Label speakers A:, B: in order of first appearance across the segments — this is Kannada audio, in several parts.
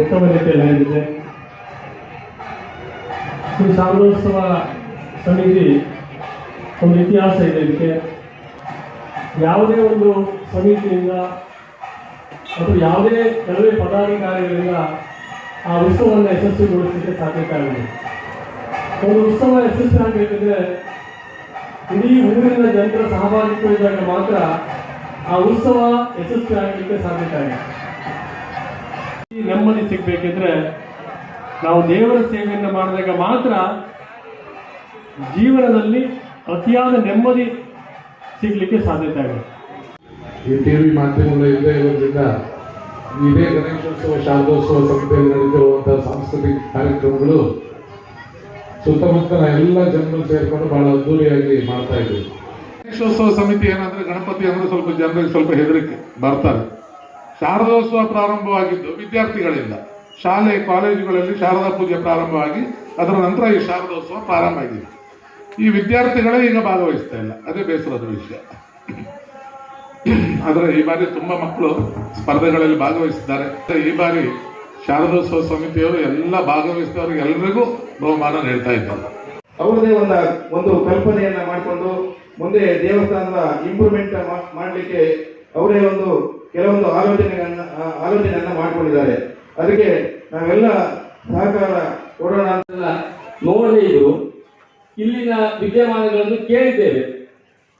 A: ಉತ್ತಮ ರೀತಿಯಲ್ಲಿ ನಡೆದಿದೆ. ಶ್ರೀ ಸಾಮ್ರೋತ್ಸವ ಸಮಿತಿ ಒಂದು ಇತಿಹಾಸ ಇದೆ ಇದಕ್ಕೆ. ಯಾವುದೇ ಒಂದು ಸಮಿತಿಯಿಂದ ಅಥವಾ ಯಾವುದೇ ಕೆಲವೇ ಪದಾಧಿಕಾರಿಗಳಿಂದ ಆ ಉತ್ಸವವನ್ನು ಯಶಸ್ವಿಗೊಳಿಸಲಿಕ್ಕೆ ಸಾಧ್ಯತೆ ಆಗಿದೆ. ಒಂದು ಉತ್ಸವ ಯಶಸ್ವಿ ಆಗಬೇಕಿದ್ರೆ ಇಡೀ ಊರಿನ ಜನರ ಸಹಭಾಗಿತ್ವ ಇದ್ದಾಗ ಮಾತ್ರ ಆ ಉತ್ಸವ ಯಶಸ್ವಿ ಆಗಲಿಕ್ಕೆ ಸಾಧ್ಯತೆ ಆಗಿದೆ. ನೆಮ್ಮದಿ ಸಿಗ್ಬೇಕಿದ್ರೆ ನಾವು ದೇವರ ಸೇವೆಯನ್ನು ಮಾಡಿದಾಗ ಮಾತ್ರ ಜೀವನದಲ್ಲಿ ಅತಿಯಾದ ನೆಮ್ಮದಿ ಸಿಗ್ಲಿಕ್ಕೆ ಸಾಧ್ಯತೆ ಆಗುತ್ತೆ.
B: ಈ ಟಿವಿ ಮಾಧ್ಯಮಗಳು ಇಲ್ಲದೆ ಇರೋದ್ರಿಂದ ಇದೇ ಗಣೇಶೋತ್ಸವ, ಶಾರದೋತ್ಸವ ಸಂಸ್ಥೆಯಲ್ಲಿ ನಡೆದಿರುವಂತಹ ಸಾಂಸ್ಕೃತಿಕ ಕಾರ್ಯಕ್ರಮಗಳು ಸುತ್ತಮುತ್ತಲ ಎಲ್ಲ ಜನರು ಸೇರ್ಕೊಂಡು ಬಹಳ ಅದ್ದೂರಿಯಾಗಿ ಮಾಡ್ತಾ ಇದ್ದೀವಿ. ಗಣೇಶೋತ್ಸವ ಸಮಿತಿ ಏನಂದ್ರೆ ಗಣಪತಿ ಅಂದ್ರೆ ಸ್ವಲ್ಪ ಜನರಿಗೆ ಸ್ವಲ್ಪ ಹೆದರಿಕೆ, ಬರ್ತಾರೆ. ಶಾರದೋತ್ಸವ ಪ್ರಾರಂಭವಾಗಿದ್ದು ವಿದ್ಯಾರ್ಥಿಗಳಿಂದ. ಶಾಲೆ, ಕಾಲೇಜುಗಳಲ್ಲಿ ಶಾರದಾ ಪೂಜೆ ಪ್ರಾರಂಭವಾಗಿ, ಅದರ ನಂತರ ಈ ಶಾರದೋತ್ಸವ ಪ್ರಾರಂಭ ಆಗಿದೆ. ಈ ವಿದ್ಯಾರ್ಥಿಗಳೇ ಈಗ ಭಾಗವಹಿಸ್ತಾ ಇಲ್ಲ. ಅದೇ ಬೇಸರದ ವಿಷಯ. ಆದರೆ ಈ ಬಾರಿ ತುಂಬಾ ಮಕ್ಕಳು ಸ್ಪರ್ಧೆಗಳಲ್ಲಿ ಭಾಗವಹಿಸಿದ್ದಾರೆ. ಈ ಬಾರಿ ಶಾರದೋತ್ಸವ ಸಮಿತಿಯವರು ಎಲ್ಲ ಭಾಗವಹಿಸಿದವರು ಎಲ್ಲರಿಗೂ ಬಹುಮಾನ ನೀಡ್ತಾ ಇದ್ದಾರೆ.
C: ಅವರದೇ ಒಂದು ಒಂದು ಕಲ್ಪನೆಯನ್ನ ಮಾಡಿಕೊಂಡು ಮುಂದೆ ದೇವಸ್ಥಾನದ ಇಂಪ್ರೂವ್ಮೆಂಟ್ ಮಾಡಲಿಕ್ಕೆ ಅವರೇ ಒಂದು ಕೆಲವೊಂದು ಆಲೋಚನೆಗಳನ್ನ ಆಲೋಚನೆಯನ್ನ ಮಾಡಿಕೊಂಡಿದ್ದಾರೆ. ಅದಕ್ಕೆ ನಾವೆಲ್ಲ ಸಹಕಾರ ಕೊಡೋಣ ಅಂತ
D: ಎಲ್ಲ ನೋಡದೇ ಇದ್ರು ಇಲ್ಲಿನ ವಿದ್ಯಮಾನಗಳನ್ನು ಕೇಳಿದ್ದೇವೆ.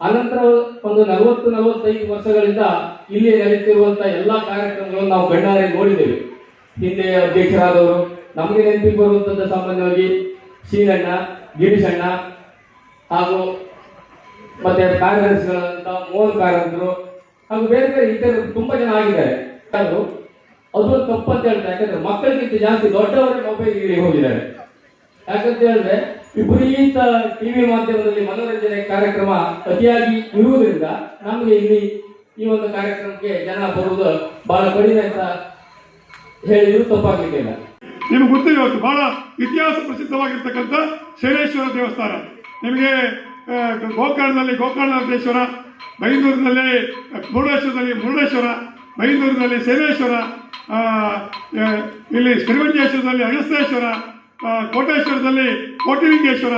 D: ಅನಂತರ ಒಂದು ನಲವತ್ತು, ನಲವತ್ತೈದು ವರ್ಷಗಳಿಂದ ಇಲ್ಲಿ ನಡೀತಿರುವಂತಹ ಎಲ್ಲಾ ಕಾರ್ಯಕ್ರಮಗಳನ್ನು ನಾವು ಕಣ್ಣಾರೆ ನೋಡಿದ್ದೇವೆ. ಹಿಂದೆ ಅಧ್ಯಕ್ಷರಾದವರು, ನಮಗೆ ನೆನಪಿಗೆ ಬರುವಂತದ್ದು ಸಾಮಾನ್ಯವಾಗಿ ಶ್ರೀರಣ್ಣ, ಗಿರೀಶಣ್ಣ ಹಾಗೂ ಮತ್ತೆ ಕಾರ್ಯದರ್ಶಿಗಳಾದಂತಹ ಮೋಹನ್ ಕಾರಂತರು ಹಾಗೂ ಬೇರೆ ಬೇರೆ ಇತರರು ತುಂಬಾ ಜನ ಆಗಿದ್ದಾರೆ. ಅದು ಅದೊಂದು ತಪ್ಪು ಅಂತ ಹೇಳ್ತಾರೆ ಯಾಕಂದ್ರೆ ಮಕ್ಕಳಿಗಿಂತ ಜಾಸ್ತಿ ದೊಡ್ಡವರೇ ಮೊಬೈಲ್ ಹೋಗಿದ್ದಾರೆ. ಯಾಕಂತ ಹೇಳಿದ್ರೆ, ವಿಪರೀತ ಟಿವಿ ಮಾಧ್ಯಮದಲ್ಲಿ ಮನೋರಂಜನೆ ಕಾರ್ಯಕ್ರಮ ಅತಿಯಾಗಿ ಇರುವುದರಿಂದ ನಮಗೆ ಇಲ್ಲಿ ಈ ಒಂದು ಕಾರ್ಯಕ್ರಮಕ್ಕೆ ಜನ ಬರುವುದು ಬಹಳ ಕಡಿಮೆ ಅಂತ ಹೇಳಿದ್ರು ತಪ್ಪಾಗ್ಲಿಕ್ಕಿಲ್ಲ.
E: ನಿಮ್ಗೆ ಗೊತ್ತಿದೆ ಇವತ್ತು ಬಹಳ ಇತಿಹಾಸ ಪ್ರಸಿದ್ಧವಾಗಿರ್ತಕ್ಕಂಥ ಶೈಲೇಶ್ವರ ದೇವಸ್ಥಾನ. ನಿಮಗೆ ಗೋಕರ್ಣದಲ್ಲಿ ಗೋಕರ್ಣದಲ್ಲಿ ಗೋಕರ್ಣನಾಥೇಶ್ವರ ಬೈಂದೂರಿನಲ್ಲಿ ಮುರುಡೇಶ್ವರದಲ್ಲಿ ಮುರುಡೇಶ್ವರ ಬೈಂದೂರಿನಲ್ಲಿ ಸೇವೇಶ್ವರ ಇಲ್ಲಿ ಶ್ರೀಮಂಜೇಶ್ವರದಲ್ಲಿ ಅಗಸ್ತೇಶ್ವರ ಕೋಟೇಶ್ವರದಲ್ಲಿ ಕೋಟಿಲಿಂಗೇಶ್ವರ,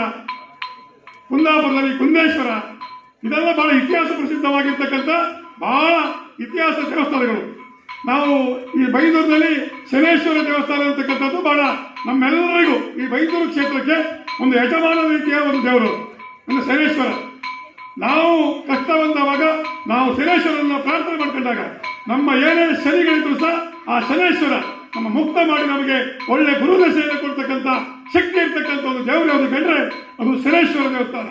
E: ಕುಂದಾಪುರದಲ್ಲಿ ಕುಂದೇಶ್ವರ. ಇದೆಲ್ಲ ಬಹಳ ಇತಿಹಾಸ ಪ್ರಸಿದ್ಧವಾಗಿರ್ತಕ್ಕಂಥ ಬಹಳ ಇತಿಹಾಸ ದೇವಸ್ಥಾನಗಳು. ನಾವು ಈ ಬೈಂದೂರಿನಲ್ಲಿ ಶನೇಶ್ವರ ದೇವಸ್ಥಾನ ಅಂತಕ್ಕಂಥದ್ದು ಬಹಳ ನಮ್ಮೆಲ್ಲರಿಗೂ ಈ ಬೈಂದೂರು ಕ್ಷೇತ್ರಕ್ಕೆ ಒಂದು ಯಜಮಾನ ರೀತಿಯ ಒಂದು ದೇವರು, ಅಂದ್ರೆ ಶನೇಶ್ವರ. ನಾವು ಕಷ್ಟ ಬಂದವಾಗ ನಾವು ಶನೇಶ್ವರನ್ನ ಪ್ರಾರ್ಥನೆ ಮಾಡ್ಕೊಂಡಾಗ ನಮ್ಮ ಏನೇ ಶನಿಗಳಿದ್ರು ಸಹ ಆ ಶನೇಶ್ವರ ನಮ್ಮ ಮುಕ್ತ ಮಾಡಿ ನಮಗೆ ಒಳ್ಳೆ ಗುರುದಶೆಯನ್ನು ಕೊಡ್ತಕ್ಕಂಥ ಶಕ್ತಿ ಇರ್ತಕ್ಕಂಥ ಒಂದು ದೇವರು ಯಾವುದು ಕಂಡ್ರೆ ಅದು ಶನೇಶ್ವರ ದೇವಸ್ಥಾನ.